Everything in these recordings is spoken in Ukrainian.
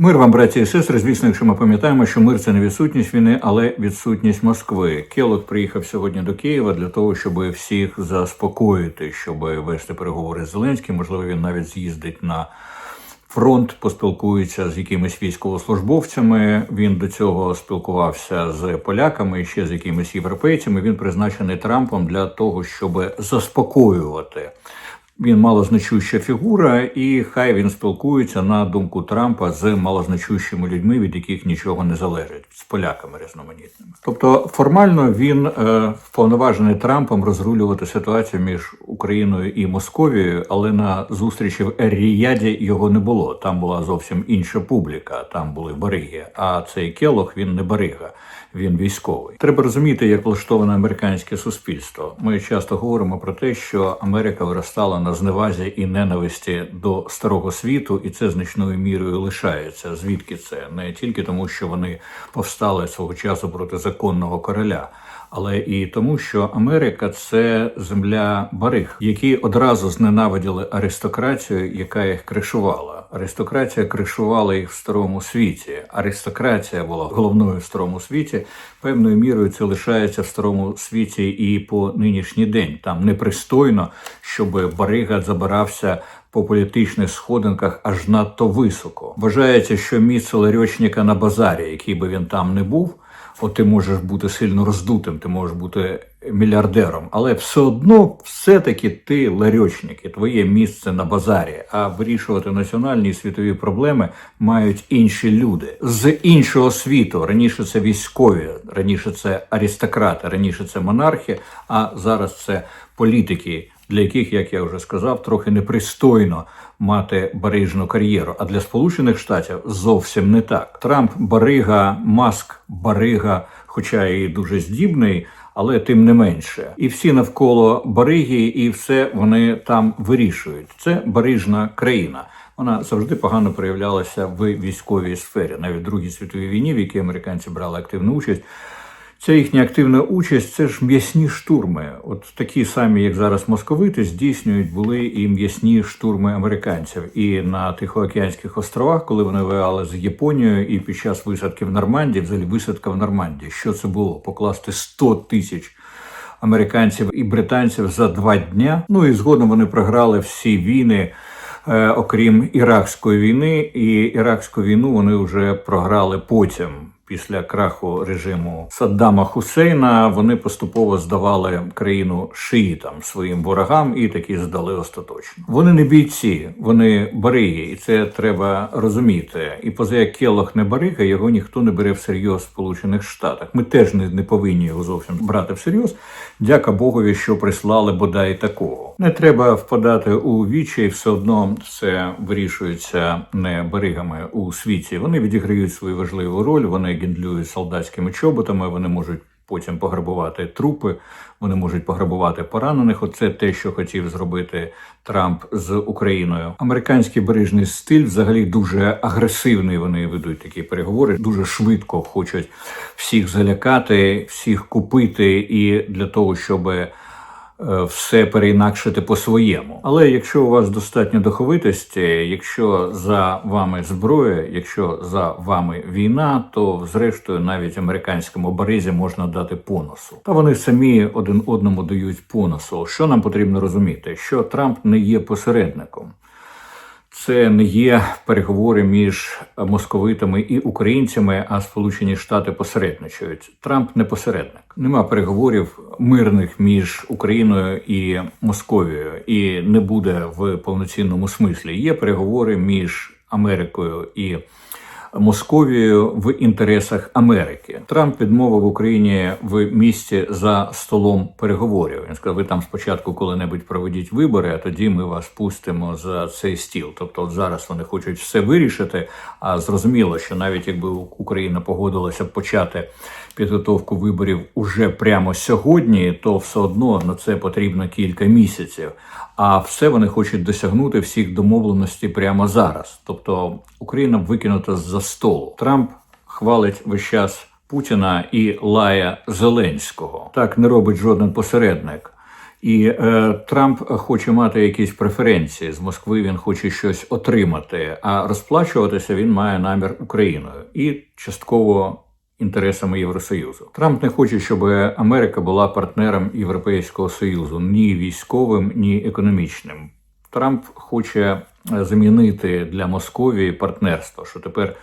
Мир вам, браті і сестри. Звісно, якщо ми пам'ятаємо, що мир це не відсутність війни, але відсутність Москви. Келот приїхав сьогодні до Києва для того, щоб всіх заспокоїти, щоб вести переговори з Зеленським. Можливо, він навіть з'їздить на фронт, поспілкується з якимись військовослужбовцями. Він до цього спілкувався з поляками і ще з якимись європейцями. Він призначений Трампом для того, щоб заспокоювати. Він малозначуща фігура, і хай він спілкується на думку Трампа з малозначущими людьми, від яких нічого не залежить, з поляками різноманітними. Тобто формально він е, вповноважений Трампом розрулювати ситуацію між Україною і Московією, але на зустрічі в Ер-Ріяді його не було. Там була зовсім інша публіка, там були бариги. А цей Келох він не барига. Він військовий. Треба розуміти, як влаштоване американське суспільство. Ми часто говоримо про те, що Америка виростала на зневазі і ненависті до старого світу, і це значною мірою лишається. Звідки це не тільки тому, що вони повстали свого часу проти законного короля. Але і тому, що Америка це земля бариг, які одразу зненавиділи аристократію, яка їх кришувала. Аристократія кришувала їх в старому світі. Аристократія була головною в старому світі. Певною мірою це лишається в старому світі і по нинішній день. Там непристойно, щоб барига забирався по політичних сходинках аж надто високо. Вважається, що місце ларьочника на базарі, який би він там не був. От ти можеш бути сильно роздутим, ти можеш бути мільярдером, але все одно, все-таки ти ларьочник, і твоє місце на базарі. А вирішувати національні і світові проблеми мають інші люди з іншого світу. Раніше це військові, раніше це аристократи, раніше це монархи, а зараз це політики. Для яких, як я вже сказав, трохи непристойно мати барижну кар'єру. А для Сполучених Штатів зовсім не так. Трамп барига, маск барига, хоча і дуже здібний, але тим не менше. І всі навколо бариги, і все вони там вирішують. Це барижна країна. Вона завжди погано проявлялася в військовій сфері, навіть в Другій світовій війні, в якій американці брали активну участь. Ця їхня активна участь це ж м'ясні штурми. От такі самі, як зараз московити, здійснюють були і м'ясні штурми американців. І на Тихоокеанських островах, коли вони воювали з Японією, і під час висадки в Нормандії, взагалі висадка в Нормандії. Що це було? Покласти 100 тисяч. Американців і британців за два дня. Ну і згодом вони програли всі війни, е, окрім іракської війни, і іракську війну вони вже програли потім. Після краху режиму Саддама Хусейна вони поступово здавали країну шиїтам своїм ворогам і такі здали остаточно. Вони не бійці, вони бариги, і це треба розуміти. І поза як Келлох не барига, його ніхто не бере всерйоз в Сполучених Штатах. Ми теж не, не повинні його зовсім брати всерйоз. Дяка Богові, що прислали бодай такого. Не треба впадати у вічі, і все одно це вирішується не баригами у світі. Вони відіграють свою важливу роль. Вони гендлюють солдатськими чоботами. Вони можуть потім пограбувати трупи, вони можуть пограбувати поранених. Оце те, що хотів зробити Трамп з Україною. Американський бережний стиль взагалі дуже агресивний. Вони ведуть такі переговори, дуже швидко хочуть всіх залякати, всіх купити, і для того, щоб все переінакшити по-своєму. Але якщо у вас достатньо духовитості, якщо за вами зброя, якщо за вами війна, то зрештою навіть американському баризі можна дати поносу. Та вони самі один одному дають поносу. Що нам потрібно розуміти? Що Трамп не є посередником. Це не є переговори між московитами і українцями, а Сполучені Штати посередничають. Трамп не посередник. Нема переговорів мирних між Україною і Московією, і не буде в повноцінному смислі. Є переговори між Америкою і Московією в інтересах Америки. Трамп відмовив Україні в місті за столом переговорів. Він сказав: ви там спочатку коли-небудь проведіть вибори, а тоді ми вас пустимо за цей стіл. Тобто, от зараз вони хочуть все вирішити. А зрозуміло, що навіть якби Україна погодилася почати підготовку виборів уже прямо сьогодні, то все одно на це потрібно кілька місяців. А все вони хочуть досягнути всіх домовленостей прямо зараз. Тобто Україна викинута з-за столу. Трамп хвалить весь час Путіна і лає Зеленського. Так не робить жоден посередник. І е, Трамп хоче мати якісь преференції з Москви. Він хоче щось отримати, а розплачуватися він має намір Україною і частково інтересами Євросоюзу. Трамп не хоче, щоб Америка була партнером Європейського союзу ні військовим, ні економічним. Трамп хоче е, замінити для Московії партнерство, що тепер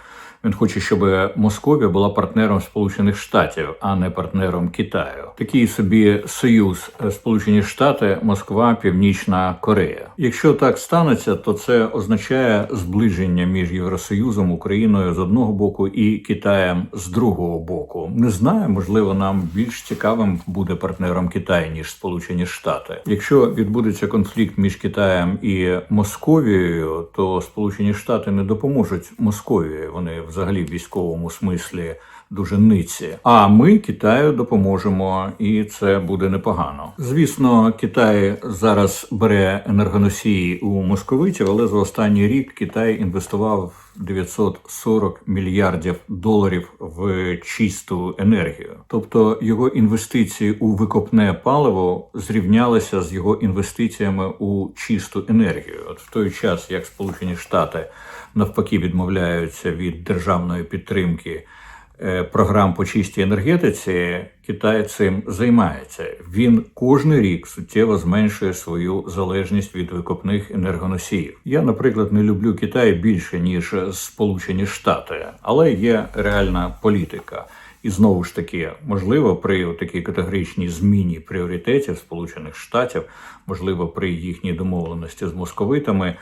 він хоче, щоб Московія була партнером Сполучених Штатів, а не партнером Китаю. Такий собі союз е, Сполучені Штати, Москва, Північна Корея. Якщо так станеться, то це означає зближення між Євросоюзом, Україною з одного боку і Китаєм з другого боку. Не знаю, можливо, нам більш цікавим буде партнером Китай ніж Сполучені Штати. Якщо відбудеться конфлікт між Китаєм і Московією, то Сполучені Штати не допоможуть Московії. Вони взагалі в військовому смислі дуже ниці. А ми Китаю допоможемо, і це буде непогано. Звісно, Китай зараз бере енергоносії у московитів, але за останній рік Китай інвестував 940 мільярдів доларів в чисту енергію. Тобто його інвестиції у викопне паливо зрівнялися з його інвестиціями у чисту енергію. От в той час, як Сполучені Штати навпаки відмовляються від державної підтримки. Е, Програм по чистій енергетиці Китай цим займається. Він кожен рік суттєво зменшує свою залежність від викопних енергоносіїв. Я, наприклад, не люблю Китай більше ніж Сполучені Штати, але є реальна політика. І знову ж таки, можливо, при такій категоричній зміні пріоритетів Сполучених Штатів, можливо, при їхній домовленості з московитами.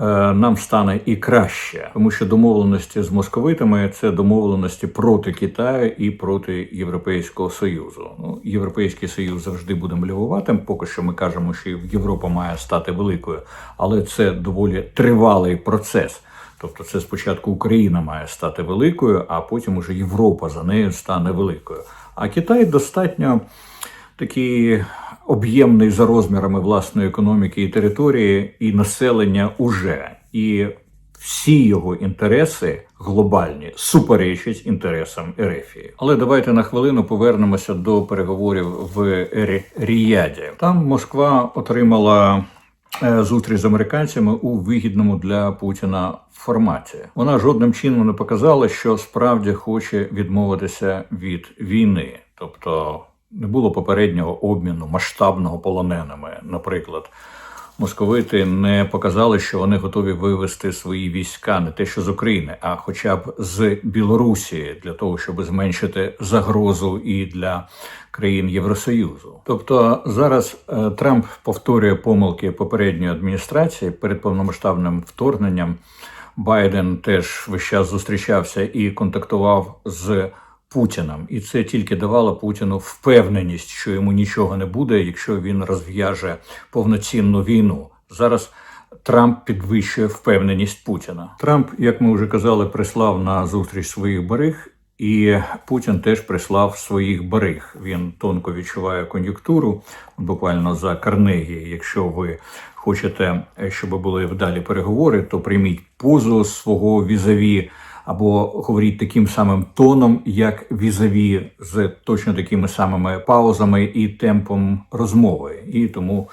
Е, Нам стане і краще, тому що домовленості з московитами це домовленості проти Китаю і проти Європейського союзу. Ну, Європейський союз завжди буде млюватим. Поки що ми кажемо, що Європа має стати великою, але це доволі тривалий процес. Тобто, це спочатку Україна має стати великою, а потім уже Європа за нею стане великою. А Китай достатньо такий об'ємний за розмірами власної економіки і території, і населення уже. І всі його інтереси глобальні суперечать інтересам Ерефії. Але давайте на хвилину повернемося до переговорів в Ріяді. Там Москва отримала е, зустріч з американцями у вигідному для Путіна форматі. Вона жодним чином не показала, що справді хоче відмовитися від війни, тобто не було попереднього обміну масштабного полоненими, наприклад. Московити не показали, що вони готові вивести свої війська не те, що з України, а хоча б з Білорусі, для того, щоб зменшити загрозу і для країн Євросоюзу. Тобто зараз е, Трамп повторює помилки попередньої адміністрації перед повномасштабним вторгненням. Байден теж весь час зустрічався і контактував з Путіним, і це тільки давало Путіну впевненість, що йому нічого не буде, якщо він розв'яже повноцінну війну. Зараз Трамп підвищує впевненість Путіна. Трамп, як ми вже казали, прислав на зустріч своїх бариг. І Путін теж прислав своїх бариг. Він тонко відчуває кон'юнктуру, буквально за Карнегі. Якщо ви хочете, щоб були вдалі переговори, то прийміть позу свого візаві або говоріть таким самим тоном, як візаві, з точно такими самими паузами і темпом розмови. І тому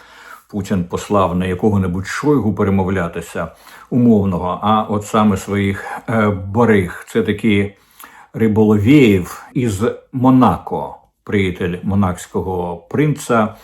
Путін послав не якого-небудь шойгу перемовлятися умовного, а от саме своїх е, бариг. Це такі риболовєєв із Монако, приятель монакського принца.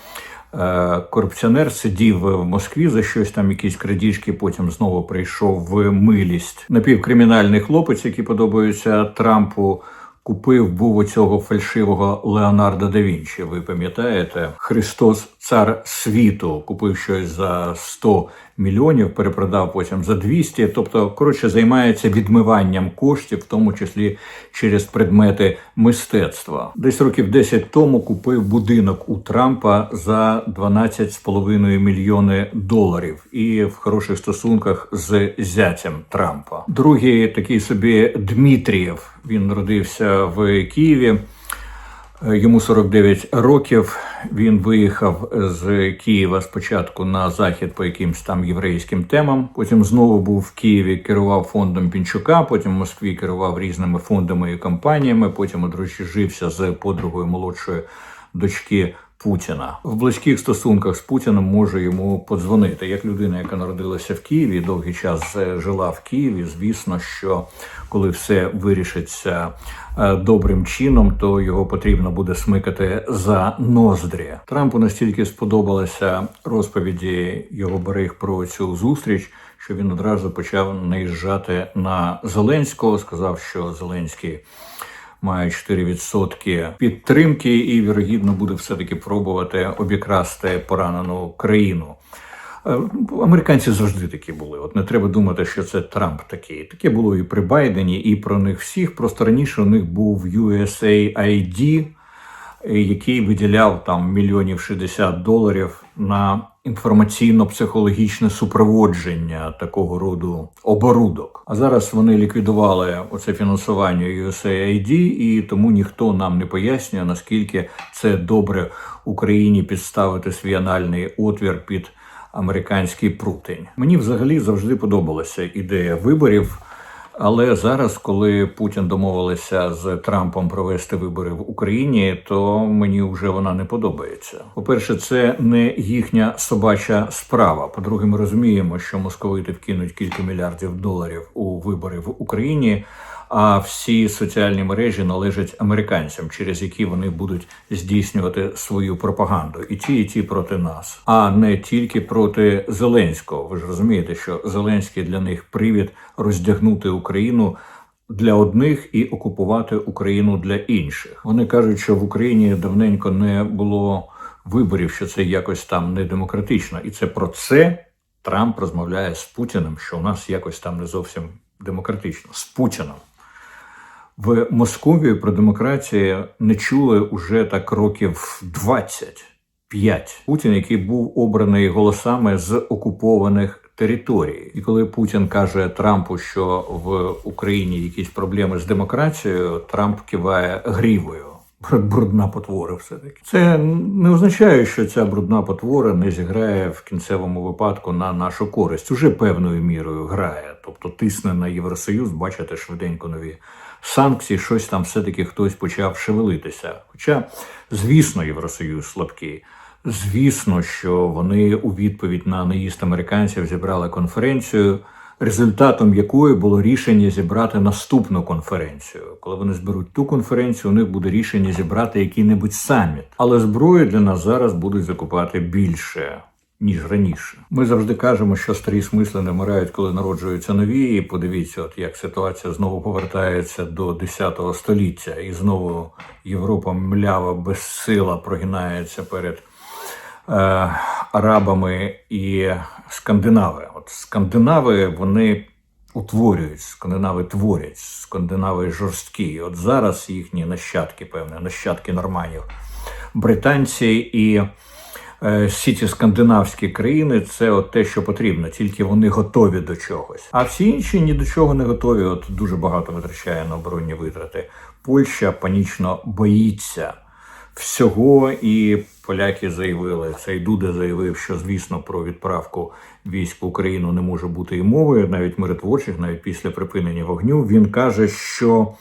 Е, Корупціонер сидів в Москві за щось там, якісь крадіжки, потім знову прийшов в милість. Напівкримінальний хлопець, який подобається Трампу, купив був у цього фальшивого Леонардо да Вінчі. Ви пам'ятаєте? Христос, цар світу, купив щось за 100 мільйонів, перепродав потім за 200. Тобто, коротше, займається відмиванням коштів, в тому числі через предмети мистецтва. Десь років 10 тому купив будинок у Трампа за 12,5 мільйони доларів і в хороших стосунках з зятям Трампа. Другий такий собі Дмитрієв. Він народився в Києві. Йому 49 років. Він виїхав з Києва спочатку на захід по якимсь там єврейським темам. Потім знову був в Києві, керував фондом Пінчука. Потім в Москві керував різними фондами і компаніями. Потім одружився з подругою молодшої дочки Путіна в близьких стосунках з Путіним може йому подзвонити. Як людина, яка народилася в Києві, довгий час е, жила в Києві. Звісно, що коли все вирішиться е, добрим чином, то його потрібно буде смикати за ноздрі. Трампу настільки сподобалися розповіді його берег про цю зустріч, що він одразу почав наїжджати на Зеленського. Сказав, що Зеленський має 4% підтримки і вірогідно буде все таки пробувати обікрасти поранену країну. Е, Американці завжди такі були. От не треба думати, що це Трамп такий. Таке було і при Байдені, і про них всіх. Просто раніше у них був USAID, який виділяв там мільйонів 60 доларів на інформаційно-психологічне супроводження такого роду оборудок. А зараз вони ліквідували оце фінансування USAID, і тому ніхто нам не пояснює, наскільки це добре Україні підставити свій анальний отвір під американський прутень. Мені взагалі завжди подобалася ідея виборів. Але зараз, коли Путін домовилися з Трампом провести вибори в Україні, то мені вже вона не подобається. По-перше, це не їхня собача справа. По-друге, ми розуміємо, що московити вкинуть кілька мільярдів доларів у вибори в Україні. А всі соціальні мережі належать американцям, через які вони будуть здійснювати свою пропаганду, і ті, і ті проти нас, а не тільки проти Зеленського. Ви ж розумієте, що Зеленський для них привід роздягнути Україну. Для одних і окупувати Україну для інших. Вони кажуть, що в Україні давненько не було виборів, що це якось там не демократично, і це про це Трамп розмовляє з Путіним, що у нас якось там не зовсім демократично з Путіном. В Московії про демократію не чули уже так років 25. Путін, який був обраний голосами з окупованих територій, і коли Путін каже Трампу, що в Україні якісь проблеми з демократією, Трамп киває грівою. Брудна потвора, все таки це не означає, що ця брудна потвора не зіграє в кінцевому випадку на нашу користь. Уже певною мірою грає, тобто тисне на Євросоюз, бачите швиденько нові санкції, щось там все-таки хтось почав шевелитися. Хоча, звісно, Євросоюз слабкий. Звісно, що вони у відповідь на наїзд американців зібрали конференцію, результатом якої було рішення зібрати наступну конференцію. Коли вони зберуть ту конференцію, у них буде рішення зібрати який-небудь саміт. Але зброї для нас зараз будуть закупати більше. Ніж раніше, ми завжди кажемо, що старі смисли не вмирають, коли народжуються нові. І подивіться, от як ситуація знову повертається до 10 століття, і знову Європа млява безсила прогинається перед е, арабами і скандинави. От скандинави вони утворюють, скандинави творять, скандинави жорсткі. От зараз їхні нащадки, певне, нащадки норманів, британці і. Е, всі ці скандинавські країни це от те, що потрібно, тільки вони готові до чогось. А всі інші ні до чого не готові. От дуже багато витрачає на оборонні витрати. Польща панічно боїться всього, і поляки заявили цей Дуде заявив, що звісно про відправку військ в Україну не може бути і мовою, навіть миротворчих, навіть після припинення вогню. Він каже, що.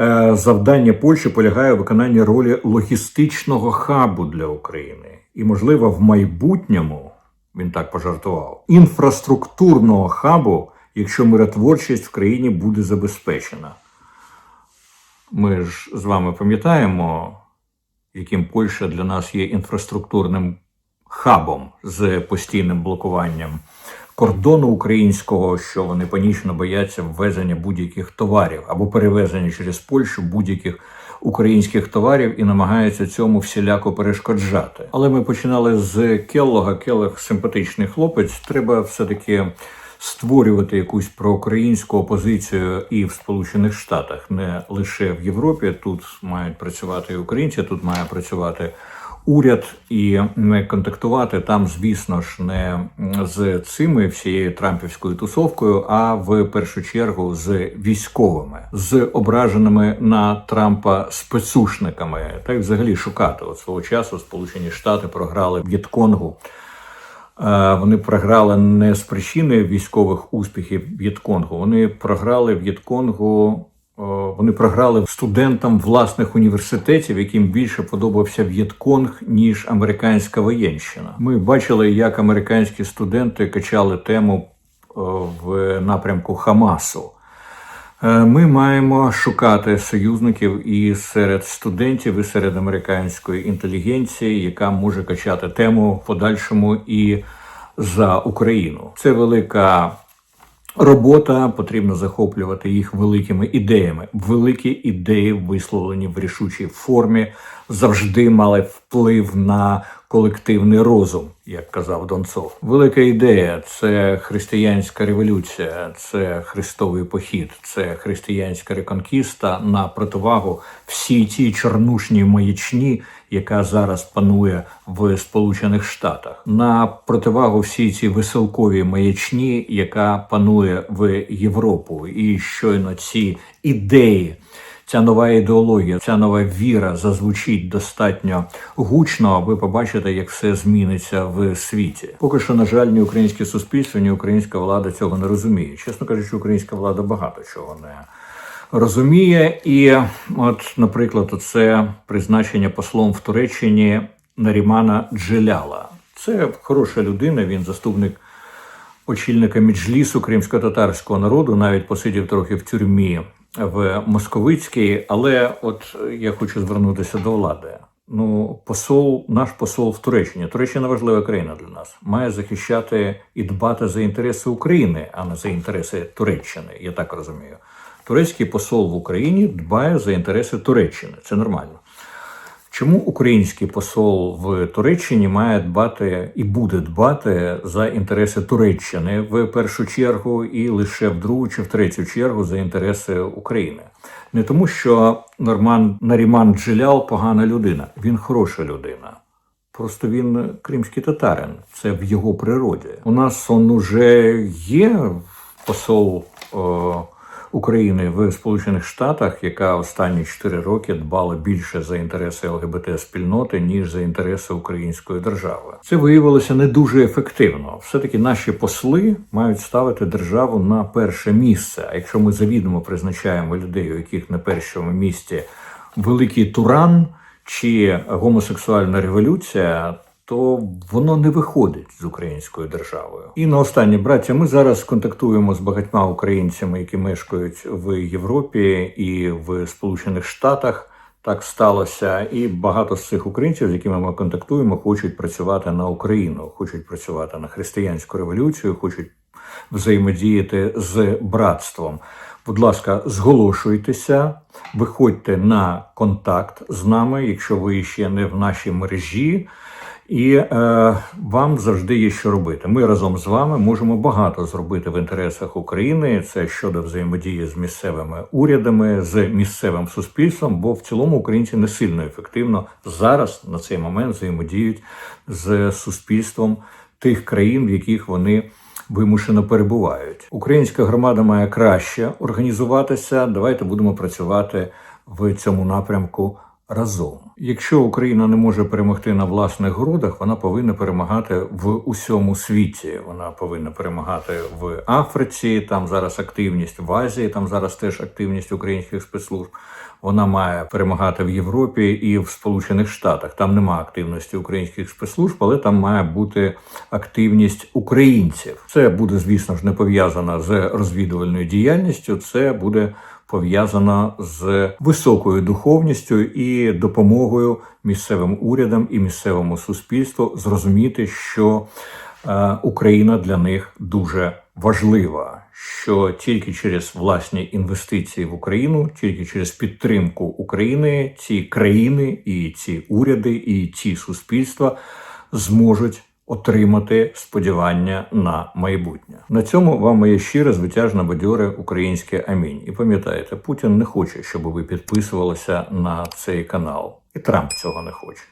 Е, завдання Польщі полягає у виконанні ролі логістичного хабу для України і, можливо, в майбутньому він так пожартував інфраструктурного хабу, якщо миротворчість в країні буде забезпечена. Ми ж з вами пам'ятаємо, яким Польща для нас є інфраструктурним хабом з постійним блокуванням кордону українського, що вони панічно бояться ввезення будь-яких товарів або перевезення через Польщу будь-яких українських товарів і намагаються цьому всіляко перешкоджати. Але ми починали з Келлога. Келлог симпатичний хлопець. Треба все таки. Створювати якусь проукраїнську опозицію і в Сполучених Штатах, не лише в Європі. Тут мають працювати і українці, тут має працювати уряд і не контактувати там, звісно ж, не з цими всією трампівською тусовкою, а в першу чергу з військовими, з ображеними на Трампа спецушниками, та й взагалі шукати. От свого часу Сполучені Штати програли В'єтконгу. Е, вони програли не з причини військових успіхів В'єтконгу, Вони програли В'єтконгу Вони програли студентам власних університетів, яким більше подобався В'єтконг, ніж американська воєнщина. Ми бачили, як американські студенти качали тему в напрямку Хамасу. Е, Ми маємо шукати союзників і серед студентів, і серед американської інтелігенції, яка може качати тему в подальшому і за Україну. Це велика робота. Потрібно захоплювати їх великими ідеями. Великі ідеї, висловлені в рішучій формі, завжди мали вплив на колективний розум, як казав Донцов. Велика ідея це християнська революція, це христовий похід, це християнська реконкіста на противагу всій тій чорнушній маячні, яка зараз панує в Сполучених Штатах, на противагу всій цій веселковій маячні, яка панує в Європу, і щойно ці ідеї. Ця нова ідеологія, ця нова віра зазвучить достатньо гучно. Ви побачите, як все зміниться в світі. Поки що, на жаль, ні українське суспільство, ні українська влада цього не розуміє. Чесно кажучи, українська влада багато чого не розуміє. І, от, наприклад, це призначення послом в Туреччині Нарімана Джеляла. Це хороша людина. Він заступник очільника Меджлісу кримсько-татарського народу, навіть посидів трохи в тюрмі в Московицькій. Але от я хочу звернутися до влади. Ну, посол, наш посол в Туреччині. Туреччина важлива країна для нас. Має захищати і дбати за інтереси України, а не за інтереси Туреччини. Я так розумію. Турецький посол в Україні дбає за інтереси Туреччини. Це нормально. Чому український посол в Туреччині має дбати і буде дбати за інтереси Туреччини в першу чергу, і лише в другу чи в третю чергу за інтереси України? Не тому, що Норман Наріман Джилял погана людина, він хороша людина. Просто він кримський татарин, це в його природі. У нас он уже є посол. О, України в Сполучених Штатах, яка останні 4 роки дбала більше за інтереси ЛГБТ спільноти ніж за інтереси української держави. Це виявилося не дуже ефективно. Все таки наші посли мають ставити державу на перше місце. А якщо ми завідомо призначаємо людей, у яких на першому місці великий туран чи гомосексуальна революція. То воно не виходить з українською державою. І на останнє браття, ми зараз контактуємо з багатьма українцями, які мешкають в Європі і в Сполучених Штатах. Так сталося, і багато з цих українців, з якими ми контактуємо, хочуть працювати на Україну, хочуть працювати на християнську революцію, хочуть взаємодіяти з братством. Будь ласка, зголошуйтеся, виходьте на контакт з нами, якщо ви ще не в нашій мережі. І е, вам завжди є що робити. Ми разом з вами можемо багато зробити в інтересах України. Це щодо взаємодії з місцевими урядами, з місцевим суспільством, бо в цілому українці не сильно ефективно зараз на цей момент взаємодіють з суспільством тих країн, в яких вони вимушено перебувають. Українська громада має краще організуватися. Давайте будемо працювати в цьому напрямку разом. Якщо Україна не може перемогти на власних грудах, вона повинна перемагати в усьому світі. Вона повинна перемагати в Африці. Там зараз активність в Азії, там зараз теж активність українських спецслужб. Вона має перемагати в Європі і в Сполучених Штатах. Там немає активності українських спецслужб, але там має бути активність українців. Це буде, звісно ж, не пов'язано з розвідувальною діяльністю. Це буде пов'язана з високою духовністю і допомогою місцевим урядам і місцевому суспільству зрозуміти, що е, Україна для них дуже важлива. Що тільки через власні інвестиції в Україну, тільки через підтримку України, ці країни і ці уряди, і ці суспільства зможуть отримати сподівання на майбутнє. На цьому вам моє щире, звитяжне, бадьоре українське амінь. І пам'ятайте, Путін не хоче, щоб ви підписувалися на цей канал, і Трамп цього не хоче.